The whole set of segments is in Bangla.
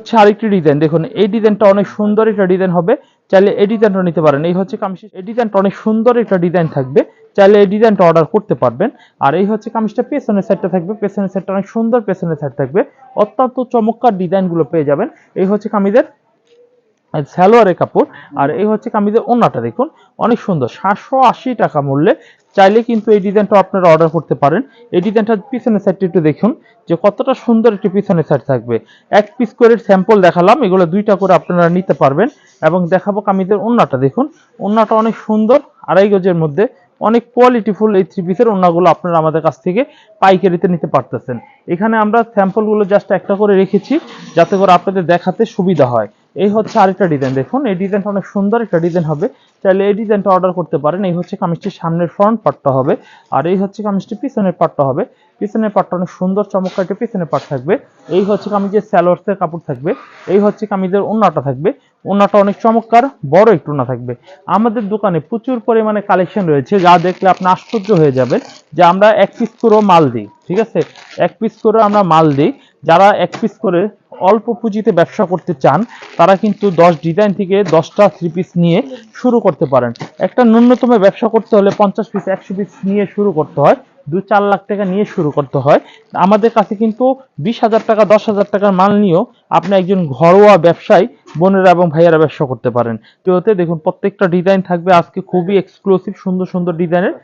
হচ্ছে আরেকটি ডিজাইন দেখুন, এই ডিজাইনটা অনেক সুন্দর একটা ডিজাইন হবে। চাইলে এই ডিজাইনটা নিতে পারেন। এই হচ্ছে কামিজ এই ডিজাইনটা অনেক সুন্দর একটা ডিজাইন থাকবে। চাইলে এই ডিজাইনটা অর্ডার করতে পারবেন। আর এই হচ্ছে কামিজটা পেছনের সাইডটা থাকবে। পেছনের সাইডটা অনেক সুন্দর পেছনের সাইড থাকবে। অত্যন্ত চমৎকার ডিজাইনগুলো পেয়ে যাবেন। এই হচ্ছে কামিজের সালোয়ারের কাপড়। আর এই হচ্ছে কামিজের ওন্নাটা, দেখুন। অনেক সুন্দর। সাতশো আশি টাকা মূল্যে চাইলে কিন্তু এই ডিজাইনটা আপনারা অর্ডার করতে পারেন। এই ডিজাইনটার পিছনের সাইডটা একটু দেখুন, যে কতটা সুন্দর একটি পিছনের সাইড থাকবে। এক পিস করে স্যাম্পল দেখালাম, এগুলো দুইটা করে আপনারা নিতে পারবেন এবং দেখাবো কামিজের ওন্নাটা। দেখুন, ওন্নাটা অনেক সুন্দর, আড়াই গজের মধ্যে। অনেক কোয়ালিটিফুল এই থ্রি পিসের ওন্নাগুলো আপনারা আমাদের কাছ থেকে পাইকারিতে নিতে পারতেছেন। এখানে আমরা স্যাম্পলগুলো জাস্ট একটা করে রেখেছি, যাতে করে আপনাদের দেখাতে সুবিধা হয়। এই হচ্ছে আরেকটা ডিজাইন দেখুন, এই ডিজাইনটা অনেক সুন্দর একটা ডিজাইন হবে। চাইলে এই ডিজাইনটা অর্ডার করতে পারেন। এই হচ্ছে কামিজটির সামনের ফ্রন্ট পার্টটা হবে। আর এই হচ্ছে কামিজটির পিছনের পার্টটা হবে। পিছনের পার্টটা অনেক সুন্দর, চমৎকার একটা পিছনের পার্ট থাকবে। এই হচ্ছে কামিজের স্যালোয়ার্সের কাপড় থাকবে। এই হচ্ছে কামিজের ওন্নাটা থাকবে। ওনাটা অনেক চমৎকার, বড় একটু না থাকবে। আমাদের দোকানে প্রচুর পরিমাণে কালেকশন রয়েছে, যা দেখলে আপনি আশ্চর্য হয়ে যাবেন যে আমরা এক পিস করেও মাল দিই, ঠিক আছে? এক পিস করে আমরা মাল দিই। যারা এক পিস করে অল্প পুঁজিতে ব্যবসা করতে চান, তারা কিন্তু দশ ডিজাইন থেকে দশটা থ্রি পিস নিয়ে শুরু করতে পারেন। একটা ন্যূনতম ব্যবসা করতে হলে পঞ্চাশ পিস একশো পিস নিয়ে শুরু করতে হয়। দু চার লাখ টাকা নিয়ে শুরু করতে হয়। আমাদের কাছে কিন্তু বিশ হাজার টাকা, দশ হাজার টাকার মাল নিয়েও আপনি একজন ঘরোয়া ব্যবসায়ী, বোনেরা এবং ভাইয়েরা ব্যবসা করতে পারেন। তো দেখুন, প্রত্যেকটা ডিজাইন থাকবে। আজকে খুবই এক্সক্লুসিভ সুন্দর সুন্দর ডিজাইনের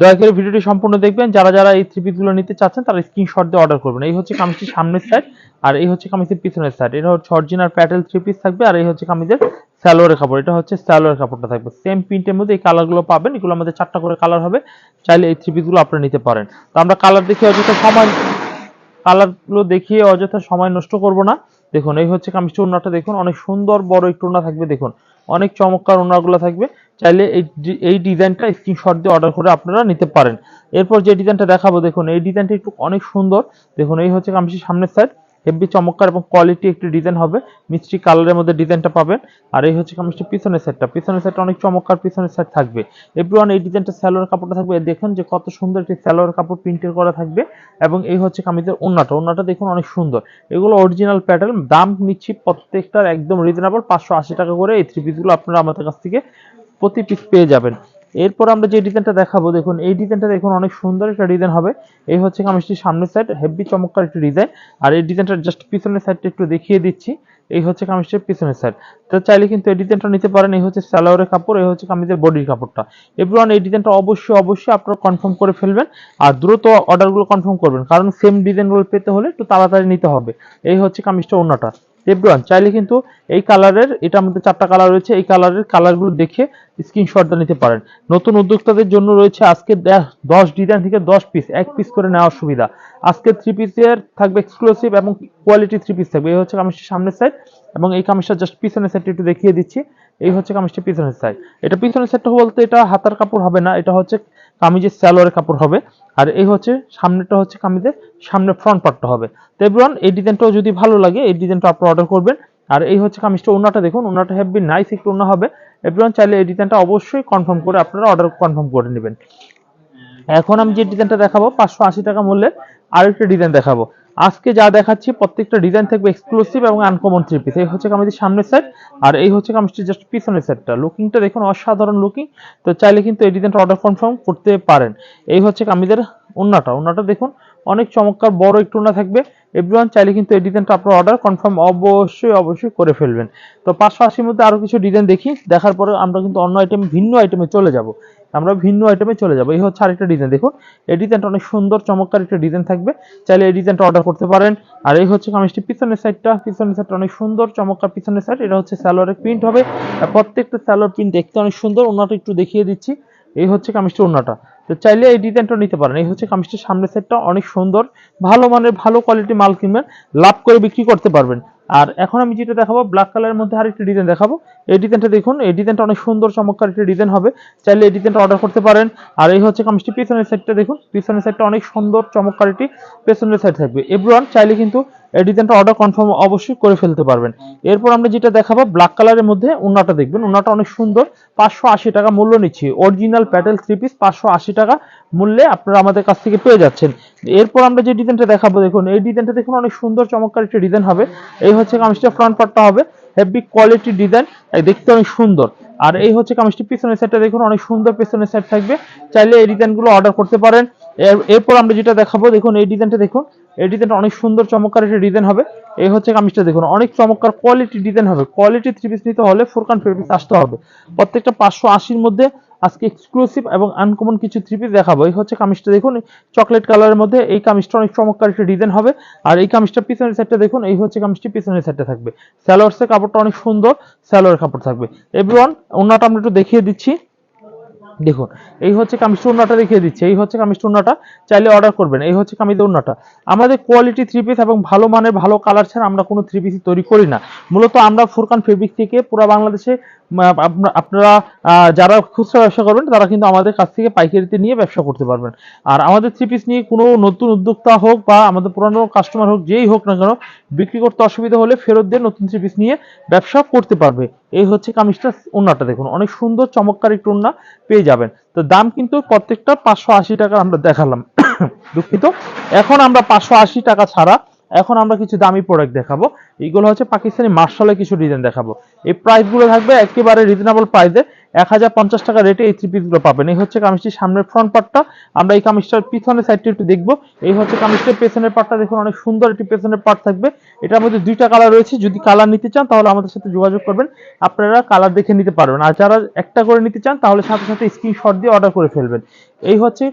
দয়া করে ভিডিওটি সম্পূর্ণ দেখবেন। যারা যারা এই থ্রি পিসগুলো নিতে চাচ্ছেন, তারা স্ক্রিনশট দিয়ে অর্ডার করবেন। এই হচ্ছে কামিজটির সামনের সাইড আর এই হচ্ছে কামিজের পিছনের সাইড এটা হচ্ছে অরিজিনাল প্যাটেল থ্রি পিস থাকবে আর এই হচ্ছে কামিজের স্যালোয়ারের কাপড়। এটা হচ্ছে স্যালোয়ারের কাপড়টা থাকবে। সেম প্রিন্টের মধ্যে এই কালারগুলো পাবেন। এগুলো আমাদের চারটা করে কালার হবে। চাইলে এই থ্রি পিসগুলো আপনারা নিতে পারেন। তো আমরা কালার দেখে অযথা সময় কালারগুলো দেখিয়ে অযথা সময় নষ্ট করব না। দেখুন, এই হচ্ছে কামিজটি ওড়নাটা দেখুন। অনেক সুন্দর বড় একটু ওড়না থাকবে, দেখুন। অনেক চমৎকার ওনাগুলো থাকবে। চাইলে এই এই ডিজাইনটা স্ক্রিনশট দিয়ে অর্ডার করে আপনারা নিতে পারেন। এরপর যে ডিজাইনটা দেখাবো, দেখুন, এই ডিজাইনটা একটু অনেক সুন্দর। দেখুন, এই হচ্ছে কামিজের সামনের সাইড হেভি চমৎকার এবং কোয়ালিটি একটি ডিজাইন হবে। মিষ্টি কালারের মধ্যে ডিজাইনটা পাবেন। আর এই হচ্ছে কামিজটি পিছনের সাইডটা পিছনের সাইডটা অনেক চমৎকার পিছনের সাইড থাকবে। এভরিওয়ান এই ডিজাইনটা স্যালোয়ার কাপড়টা থাকবে। দেখুন যে কত সুন্দর একটি স্যালোয়ার কাপড় প্রিন্টের করা থাকবে এবং এই হচ্ছে কামিজের ওন্নাটা। ওন্নাটা দেখুন অনেক সুন্দর। এগুলো অরিজিনাল প্যাটার্ন দাম নিচ্ছি প্রত্যেকটার একদম রিজনেবল পাঁচশো আশি টাকা করে এই থ্রি পিসগুলো আপনারা আমাদের কাছ থেকে প্রতি পিস পেয়ে যাবেন। এরপর আমরা যে ডিজাইনটা দেখাবো, দেখুন, এই ডিজাইনটা দেখুন, অনেক সুন্দর একটা ডিজাইন হবে। এই হচ্ছে কামিজটির সামনের সাইড হেভি চমৎকার একটি ডিজাইন আর এই ডিজাইনটা জাস্ট পিছনের সাইডটা একটু দেখিয়ে দিচ্ছি। এই হচ্ছে কামিজটির পিছনের সাইড তো চাইলে কিন্তু এই ডিজাইনটা নিতে পারেন, এই হচ্ছে সালোয়ারের কাপড়, এই হচ্ছে কামিজের বডির কাপড়টা। এভরিওয়ান এই ডিজাইনটা অবশ্যই অবশ্যই আপনারা কনফার্ম করে ফেলবেন আর দ্রুত অর্ডারগুলো কনফার্ম করবেন। কারণ সেম ডিজাইনগুলো পেতে হলে একটু তাড়াতাড়ি নিতে হবে। এই হচ্ছে কামিজটা অন্যটা এভরিওয়ান চাইলে কিন্তু এই কালারের এটা আমাদের চারটা কালার রয়েছে, এই কালারের কালারগুলো দেখে স্ক্রিনশট নিতে পারেন। নতুন উদ্যোক্তাদের জন্য রয়েছে আজকে দশ ডিজাইন থেকে দশ পিস এক পিস করে নেওয়ার সুবিধা। আজকে থ্রি পিসের থাকবে এক্সক্লুসিভ এবং কোয়ালিটি থ্রি পিস থাকবে। এই হচ্ছে কামিজটির সামনের সাইড এবং এই কামিজটা জাস্ট পিছনের সাইডটা একটু দেখিয়ে দিচ্ছি। এই হচ্ছে কামিজটির পিছনের সাইড এটা পিছনের সাইডটা বলতে এটা হাতার কাপড় হবে না, এটা হচ্ছে কামিজের স্যালোয়ারের কাপড় হবে। আর এই হচ্ছে সামনেটা হচ্ছে কামিজের সামনে ফ্রন্ট পার্টটা হবে। তো এবার এই ডিজাইনটাও যদি ভালো লাগে, এই ডিজাইনটা আপনারা অর্ডার করবেন। আর এই হচ্ছে কামিজটা, ওনাটা দেখুন, ওনাটা হেভি নাইস একটু ওনা হবে। এবার চাইলে এই ডিজাইনটা অবশ্যই কনফার্ম করে আপনারা অর্ডার কনফার্ম করে নেবেন। এখন আমি যে ডিজাইনটা দেখাবো, পাঁচশো আশি টাকা মূল্যে আরেকটা ডিজাইন দেখাবো। আজকে যা দেখাচ্ছি, প্রত্যেকটা ডিজাইন থাকবে এক্সক্লুসিভ এবং আনকমন থ্রি পিস এই হচ্ছে কামিজের সামনের সাইড আর এই হচ্ছে কামিজটির জাস্ট পিছনের সাইডটা লুকিংটা দেখুন অসাধারণ লুকিং তো চাইলে কিন্তু এই ডিজাইনটা অর্ডার কনফার্ম করতে পারেন। এই হচ্ছে কামিজের ওন্নাটা ওন্নাটা দেখুন অনেক চমৎকার, বড় একটু ওন্না থাকবে। এভরিওয়ান চাইলে কিন্তু এই ডিজাইনটা আপনার অর্ডার কনফার্ম অবশ্যই অবশ্যই করে ফেলবেন। তো পাঁচশো আশির মধ্যে আরও কিছু ডিজাইন দেখি, দেখার পরে আমরা কিন্তু অন্য আইটেম ভিন্ন আইটেমে চলে যাব। আমরা ভিন্ন আইটেমে চলে যাব। এই হচ্ছে আরেকটা ডিজাইন, দেখুন। এই ডিজাইনটা অনেক সুন্দর, চমৎকার একটা ডিজাইন থাকবে। চাইলে এই ডিজাইনটা অর্ডার করতে পারেন। আর এই হচ্ছে কামিজটি, পিছনের সাইডটা পিছনের সাইডটা অনেক সুন্দর, চমৎকার পিছনের সাইড এটা হচ্ছে স্যালোয়ারের প্রিন্ট হবে। প্রত্যেকটা স্যালোয়ার প্রিন্ট দেখতে অনেক সুন্দর। ওনাটা একটু দেখিয়ে দিচ্ছি। এই হচ্ছে কামিজটি ওনাটা তো চাইলে এই ডিজাইনটা নিতে পারেন। এই হচ্ছে কামিজটির সামনের সেটটা। অনেক সুন্দর, ভালো মানের, ভালো কোয়ালিটি মাল কিনবেন, লাভ করে বিক্রি করতে পারবেন। আর এখন আমি যেটা দেখাবো ব্ল্যাক কালারের মধ্যে আরেকটি ডিজাইন দেখাবো। এই ডিজাইনটা দেখুন, এই ডিজাইনটা অনেক সুন্দর, চমৎকার একটি ডিজাইন হবে। চাইলে এই ডিজাইনটা অর্ডার করতে পারেন। আর এই হচ্ছে কামিজটি পিছনের সাইডটা দেখুন। পিছনের সাইডটা অনেক সুন্দর, চমৎকার একটি পেছনের সাইড থাকবে। এভরিওয়ান চাইলে কিন্তু এই ডিজাইনটা অর্ডার কনফার্ম অবশ্যই করে ফেলতে পারবেন। এরপর আমরা যেটা দেখাবো ব্ল্যাক কালারের মধ্যে উন্নাটা দেখবেন। উন্নাটা অনেক সুন্দর। পাঁচশো আশি টাকা মূল্য নিচ্ছি। অরিজিনাল প্যাটেল থ্রি পিস পাঁচশো আশি টাকা মূল্যে আপনারা আমাদের কাছ থেকে পেয়ে যাচ্ছেন। এরপর আমরা যে ডিজাইনটা দেখাবো, দেখুন, এই ডিজাইনটা দেখুন, অনেক সুন্দর, চমৎকার একটা ডিজাইন হবে। এই হচ্ছে কামিজটা ফ্রন্ট পার্টটা হবে। হেভি কোয়ালিটি ডিজাইন দেখতে অনেক সুন্দর। আর এই হচ্ছে কামিজটি, পিছনের সাইডটা দেখুন, অনেক সুন্দর পিছনের সাইড থাকবে। চাইলে এই ডিজাইনগুলো অর্ডার করতে পারেন। এর- এরপর আমরা যেটা দেখাবো, দেখুন, এই ডিজাইনটা দেখুন। এই ডিজাইনটা অনেক সুন্দর, চমৎকার একটা ডিজাইন হবে। এই হচ্ছে কামিজটা দেখুন, অনেক চমৎকার কোয়ালিটি ডিজাইন হবে। কোয়ালিটি থ্রি পিস নিতে হলে ফোরকান ফোর পিস আসতে হবে। প্রত্যেকটা পাঁচশো আশির মধ্যে আজকে এক্সক্লুসিভ এবং আনকমন কিছু থ্রি পিস দেখাবো। এই হচ্ছে কামিজটা দেখুন চকলেট কালারের মধ্যে এই কামিজটা অনেক চমৎকার একটা ডিজাইন হবে। আর এই কামিজটা পিছনের সাইডটা দেখুন, এই হচ্ছে কামিজটি পিছনের সাইডটা থাকবে। স্যালোয়ার্সের কাপড়টা অনেক সুন্দর স্যালোয়ার কাপড় থাকবে। এভরিওয়ান অন্যটা আমরা একটু দেখিয়ে দিচ্ছি। দেখুন, এই হচ্ছে কামিজটা অন্যটা দেখিয়ে দিচ্ছে, এই হচ্ছে কামিজটা অন্যটা চাইলে অর্ডার করবেন, এই হচ্ছে কামিজ অন্যটা আমাদের কোয়ালিটি থ্রি পিস এবং ভালো মানের, ভালো কালার ছাড়া আমরা কোনো থ্রি পিস তৈরি করি না। মূলত আমরা ফুরকান ফেব্রিক থেকে পুরো বাংলাদেশে আপনারা যারা খুচরা ব্যবসা করবেন, তারা কিন্তু আমাদের কাছ থেকে পাইকারিতে নিয়ে ব্যবসা করতে পারবেন। আর আমাদের থ্রি পিস নিয়ে কোনো নতুন উদ্যোক্তা হোক বা আমাদের পুরানো কাস্টমার হোক, যেই হোক না কেন, বিক্রি করতে অসুবিধা হলে ফেরত দিয়ে নতুন থ্রি পিস নিয়ে ব্যবসা করতে পারবে। এই হচ্ছে কামিজটা, ওড়নাটা দেখুন, অনেক সুন্দর, চমৎকার একটু ওড়না পেয়ে যাবেন। তো দাম কিন্তু প্রত্যেকটা পাঁচশো আশি টাকা আমরা দেখালাম। দুঃখিত, এখন আমরা পাঁচশো আশি টাকা ছাড়া এখন আমরা কিছু দামি প্রোডাক্ট দেখাবো। এইগুলো হচ্ছে পাকিস্তানি মার্শালের কিছু ডিজাইন দেখাবো। এই প্রাইসগুলো থাকবে একেবারে রিজনেবল প্রাইসে এক হাজার পঞ্চাশ টাকা রেটে এই থ্রি পিসগুলো পাবেন। এই হচ্ছে কামিজটির সামনের ফ্রন্ট পার্টটা আমরা এই কামিজটার পিছনের সাইডটা একটু দেখব। এই হচ্ছে কামিজটার পেছনের পার্টটা দেখুন, অনেক সুন্দর একটি পেছনের পার্ট থাকবে। এটার মধ্যে দুইটা কালার রয়েছে। যদি কালার নিতে চান, তাহলে আমাদের সাথে যোগাযোগ করবেন। আপনারা কালার দেখে নিতে পারবেন। আর যারা একটা করে নিতে চান, তাহলে সাথে সাথে স্ক্রিনশট দিয়ে অর্ডার করে ফেলবেন। এই হচ্ছে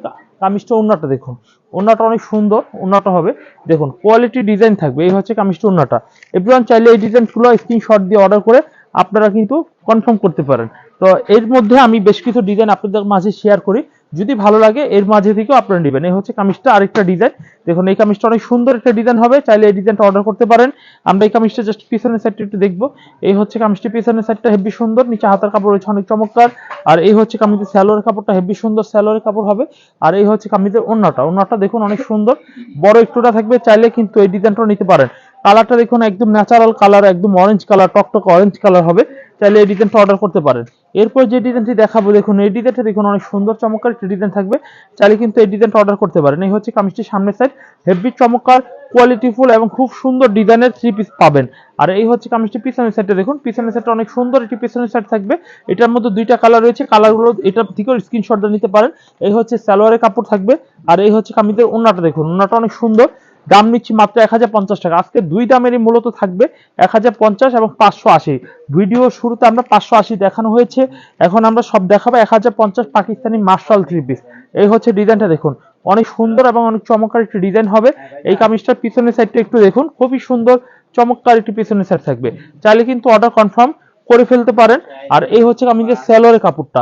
কামিজটা ওনাটা দেখুন। ওনাটা অনেক সুন্দর ওনাটা হবে। দেখুন কোয়ালিটি ডিজাইন থাকবে। এই হচ্ছে কামিজটা ওনাটা এভরিওয়ান চাইলে এই ডিজাইনগুলো স্ক্রিনশট দিয়ে অর্ডার করে আপনারা কিন্তু কনফার্ম করতে পারেন। তো এর মধ্যে আমি বেশ কিছু ডিজাইন আপনাদের মাঝে শেয়ার করি। যদি ভালো লাগে, এর মাঝে থেকেও আপনারা নেবেন। এই হচ্ছে কামিজটা, আরেকটা ডিজাইন দেখুন, এই কামিজটা অনেক সুন্দর একটা ডিজাইন হবে। চাইলে এই ডিজাইনটা অর্ডার করতে পারেন। আমরা এই কামিজটা জাস্ট পিছনের সাইডটা একটু দেখব। এই হচ্ছে কামিজটি পিছনের সাইডটা হেভি সুন্দর। নিচে হাতার কাপড় রয়েছে অনেক চমৎকার। আর এই হচ্ছে কামিজের স্যালোয়ার কাপড়টা হেভি সুন্দর স্যালোয়ার কাপড় হবে। আর এই হচ্ছে কামিজের ওন্নাটা ওন্নাটা দেখুন অনেক সুন্দর। বড় একটুটা থাকবে, চাইলে কিন্তু এই ডিজাইনটাও নিতে পারেন। কালারটা দেখুন, একদম ন্যাচারাল কালার একদম অরেঞ্জ কালার টকটক অরেঞ্জ কালার হবে। চাইলে এই ডিজাইনটা অর্ডার করতে পারেন। এরপর যে ডিজাইনটি দেখাবো, দেখুন, এই ডিজাইনটা দেখুন, অনেক সুন্দর, চমৎকার একটি ডিজাইন থাকবে। চাইলে কিন্তু এই ডিজাইনটা অর্ডার করতে পারেন। এই হচ্ছে কামিজটির সামনের সাইড হেভি চমৎকার কোয়ালিটিফুল এবং খুব সুন্দর ডিজাইনের থ্রি পিস পাবেন। আর এই হচ্ছে কামিজটি পিছনের সাইডে দেখুন। পিছনের সাইডটা অনেক সুন্দর একটি পিছনের সাইড থাকবে। এটার মধ্যে দুইটা কালার রয়েছে। কালারগুলো এটার থেকেও স্ক্রিনশট নিতে পারেন। এই হচ্ছে সালোয়ারের কাপড় থাকবে। আর এই হচ্ছে কামিজের ওন্নাটা দেখুন। ওন্নাটা অনেক সুন্দর। দাম নিচ্ছি মাত্র এক হাজার পঞ্চাশ টাকা। আজকে দুই দামেরই মূলত থাকবে এক হাজার পঞ্চাশ এবং পাঁচশো আশি। ভিডিও শুরুতে আমরা পাঁচশো আশি দেখানো হয়েছে। এখন আমরা সব দেখাবো এক হাজার পঞ্চাশ পাকিস্তানি মার্শাল থ্রি পিস। এই হচ্ছে ডিজাইনটা দেখুন। অনেক সুন্দর এবং অনেক চমৎকার একটি ডিজাইন হবে। এই কামিজটার পিছনের সাইডটা একটু দেখুন। খুবই সুন্দর, চমৎকার একটি পিছনের সাইড থাকবে। চাইলে কিন্তু অর্ডার কনফার্ম করে ফেলতে পারেন। আর এই হচ্ছে কামিজের স্যালোয়ারের কাপড়টা।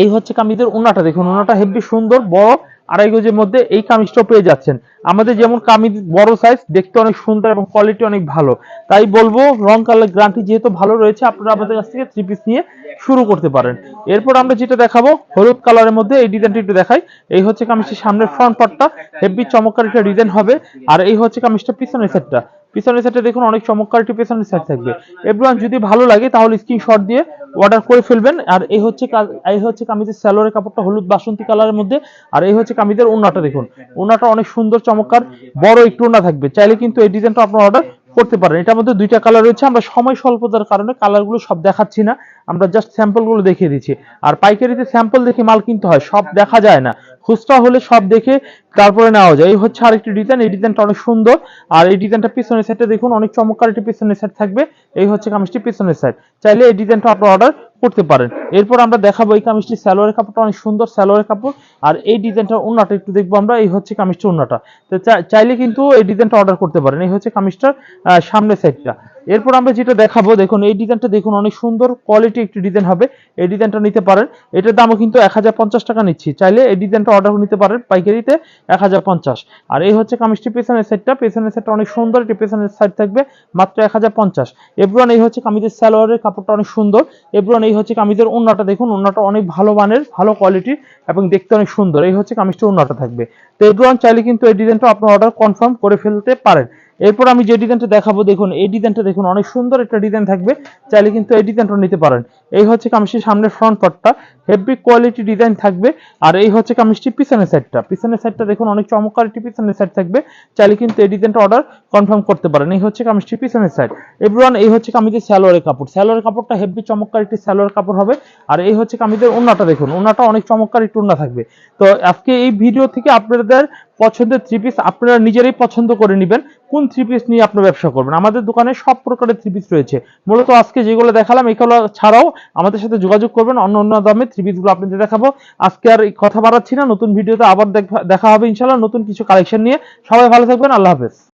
এই হচ্ছে কামিজের ওনাটা দেখুন ওনাটা হেভি সুন্দর, বড়। আড়াই গজের মধ্যে এই কামিজটাও পেয়ে যাচ্ছেন। আমাদের যেমন কামিজ বড় সাইজ দেখতে অনেক সুন্দর এবং কোয়ালিটি অনেক ভালো। তাই বলব, রং কালার গ্রান্টি যেহেতু ভালো রয়েছে, আপনারা আমাদের কাছ থেকে থ্রি পিস নিয়ে শুরু করতে পারেন। এরপর আমরা যেটা দেখাবো, হলুদ কালারের মধ্যে এই ডিজাইনটি একটু দেখাই। এই হচ্ছে কামিজটির সামনের ফ্রন্ট পার্টটা হেভি চমৎকার একটা ডিজাইন হবে। আর এই হচ্ছে কামিজটা পিছনের সেটটা পিছনের সাইডে দেখুন অনেক চমৎকার একটি পিছনের সাইড থাকবে। এভরিওয়ান যদি ভালো লাগে, তাহলে স্ক্রিনশট দিয়ে অর্ডার করে ফেলবেন। আর এই হচ্ছে এই হচ্ছে কামিজের স্যালোয়ারের কাপড়টা হলুদ বাসন্তী কালারের মধ্যে। আর এই হচ্ছে কামিজের ওনাটা দেখুন। ওনাটা অনেক সুন্দর, চমৎকার, বড় একটু ওনা থাকবে। চাইলে কিন্তু এই ডিজাইনটা আপনার অর্ডার করতে পারেন। এটার মধ্যে দুইটা কালার রয়েছে। আমরা সময় স্বল্পতার কারণে কালারগুলো সব দেখাচ্ছি না। আমরা জাস্ট স্যাম্পলগুলো দেখিয়ে দিচ্ছি। আর পাইকারিতে স্যাম্পল দেখে মাল কিনতে হয়, সব দেখা যায় না। খুচরা হলে সব দেখে তারপরে নেওয়া যায়। এই হচ্ছে আরেকটি ডিজাইন এই ডিজাইনটা অনেক সুন্দর। আর এই ডিজাইনটা পিছনের সাইডে দেখুন, অনেক চমৎকার একটি পিছনের সাইড থাকবে। এই হচ্ছে কামিজটি পিছনের সাইড চাইলে এই ডিজাইনটা আপনার অর্ডার করতে পারেন। এরপর আমরা দেখাবো এই কামিজটি স্যালোয়ারের কাপড়টা, অনেক সুন্দর স্যালোয়ারের কাপড়। আর এই ডিজাইনটা ওন্নাটা একটু দেখব আমরা, এই হচ্ছে কামিজটা ওন্নাটা তো চাইলে কিন্তু এই ডিজাইনটা অর্ডার করতে পারেন। এই হচ্ছে কামিজটার সামনের সাইডটা এরপর আমরা যেটা দেখাবো, দেখুন, এই ডিজাইনটা দেখুন, অনেক সুন্দর কোয়ালিটি একটি ডিজাইন হবে। এই ডিজাইনটা নিতে পারেন। এটার দামও কিন্তু এক হাজার পঞ্চাশ টাকা নিচ্ছি। চাইলে এই ডিজাইনটা অর্ডার নিতে পারেন পাইকারিতে এক হাজার পঞ্চাশ। আর এই হচ্ছে কামিজটি পেছনের সাইডটা পেছনের সাইডটা অনেক সুন্দর এটি পেছনের সাইড থাকবে মাত্র এক হাজার পঞ্চাশ। এভরিওয়ান এই হচ্ছে কামিজের স্যালোয়ারের কাপড়টা অনেক সুন্দর। এভরিওয়ান এই হচ্ছে কামিজের ওন্নাটা দেখুন ওন্নাটা অনেক ভালো মানের, ভালো কোয়ালিটির এবং দেখতে অনেক সুন্দর। এই হচ্ছে কামিজটির ওন্নাটা থাকবে। তো এভরিওয়ান চাইলে কিন্তু এই ডিজাইনটা আপনার অর্ডার কনফার্ম করে ফেলতে পারেন। এরপর আমি যে ডিজাইনটা দেখাবো, দেখুন, এই ডিজাইনটা দেখুন, অনেক সুন্দর একটা ডিজাইন থাকবে। চাইলে কিন্তু এই ডিজাইনটা নিতে পারেন। এই হচ্ছে কামিজটির সামনের ফ্রন্ট পার্টটা হেভি কোয়ালিটি ডিজাইন থাকবে। আর এই হচ্ছে কামিজটির পিছনের সাইডটা পিছনের সাইডটা দেখুন, অনেক চমৎকার একটি পিছনের সাইড থাকবে। চাইলে কিন্তু এই ডিজাইনটা অর্ডার কনফার্ম করতে পারেন। এই হচ্ছে কামিজটির পিছনের সাইড এভরিওয়ান, এই হচ্ছে কামিজের স্যালোয়ারের কাপড়। স্যালোয়ারের কাপড়টা হেভি চমৎকার একটি স্যালোয়ার কাপড় হবে। আর এই হচ্ছে কামিজের ওন্নাটা দেখুন। ওন্নাটা অনেক চমৎকার একটি ওন্না থাকবে। তো আজকে এই ভিডিও থেকে আপনাদের পছন্দের থ্রি পিস আপনারা নিজেরাই পছন্দ করে নেবেন। কোন থ্রি পিস নিয়ে আপনার ব্যবসা করবেন? আমাদের দোকানে সব প্রকারের থ্রি পিস রয়েছে। মূলত আজকে যেগুলো দেখালাম, এগুলো ছাড়াও আমাদের সাথে যোগাযোগ করবেন। অন্য অন্য দামে থ্রি পিসগুলো আপনাদের দেখাবো। আজকে আর কথা বাড়াচ্ছি না, নতুন ভিডিওতে আবার দেখা- দেখা হবে ইনশাল্লাহ নতুন কিছু কালেকশন নিয়ে। সবাই ভালো থাকবেন, আল্লাহ হাফেজ।